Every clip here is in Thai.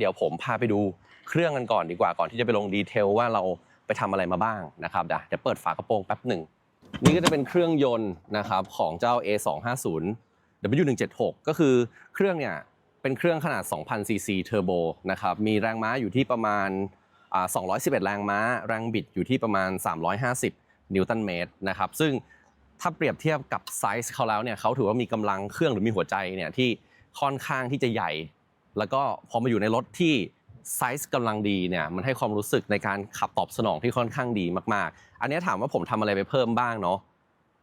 เดี๋ยวผมพาไปดูเครื่องกันก่อนดีกว่าก่อนที่จะไปลงดีเทลว่าเราไปทำอะไรมาบ้างนะครับเดี๋ยวเปิดฝากระโปรงแป๊บหนึ่งนี่ก็จะเป็นเครื่องยนต์นะครับของเจ้า A250 W176 ก็คือเครื่องเนี่ยเป็นเครื่องขนาด 2,000 ซีซีเทอร์โบนะครับมีแรงม้าอยู่ที่ประมาณ 211 แรงม้า แรงบิดอยู่ที่ประมาณ 350 นิวตันเมตรนะครับซึ่งถ้าเปรียบเทียบกับไซส์เขาแล้วเนี่ยเขาถือว่ามีกำลังเครื่องหรือมีหัวใจเนี่ยที่ค่อนข้างที่จะใหญ่ แล้วก็พอมาอยู่ในรถที่ไซส์กำลังดีเนี่ยมันให้ความรู้สึกในการขับตอบสนองที่ค่อนข้างดีมากๆ อันนี้ถามว่าผมทำอะไรไปเพิ่มบ้างเนาะ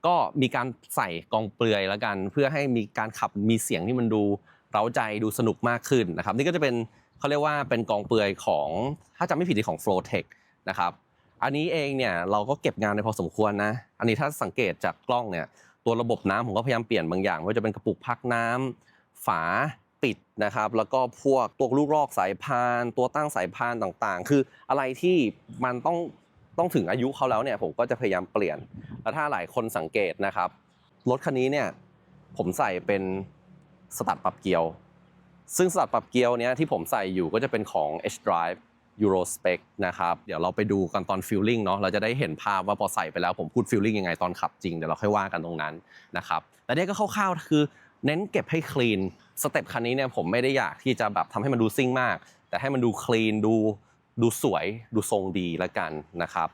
ก็มีการใส่กองเปลือยแล้วกัน เพื่อให้มีการขับมีเสียงที่มันดูเร้าใจดูสนุกมากขึ้นนะครับ นี่ก็จะเป็นเขาเรียกว่าเป็นกองเปลือยของถ้าจำไม่ผิดที่ของ Flowtech นะครับอันนี้เองเนี่ยเราก็เก็บงานไปพอสมควรนะ อันนี้ถ้าสังเกตจากกล้องเนี่ยตัวระบบน้ำผมก็พยายามเปลี่ยนบางอย่างว่าจะเป็นกระปุกพักน้ำฝา ปิดนะครับแล้วก็พวกตัวลูกรอกสายพาน ตัวตั้งสายพานต่างๆ คืออะไรที่มันต้องต้องถึงอายุเขาแล้วเนี่ยผมก็จะพยายามเปลี่ยนแล้วถ้าหลายคนสังเกตนะครับรถคันนี้เนี่ยผมใส่เป็นสตัดปรับเกียว ซึ่งสตัดปรับเกียวเนี้ยที่ผมใส่อยู่ก็จะเป็นของ H Drive Euro Spec นะครับ เดี๋ยวเราไปดูกันตอนฟิลลิ่งเนาะ เราจะได้เห็นภาพว่าพอใส่ไปแล้วผมพูดฟิลลิ่งยังไงตอนขับจริง เดี๋ยวเราค่อยว่ากันตรงนั้นนะครับแต่เนี่ยก็คร่าวๆคือ เน้นเก็บให้คลีนสเต็ปคันนี้เนี่ยผมไม่ได้อยากที่จะแบบทำให้มันดูซิ่งมาก แต่ให้มันดูคลีนดูดูสวยดูทรงดีละกันนะครับ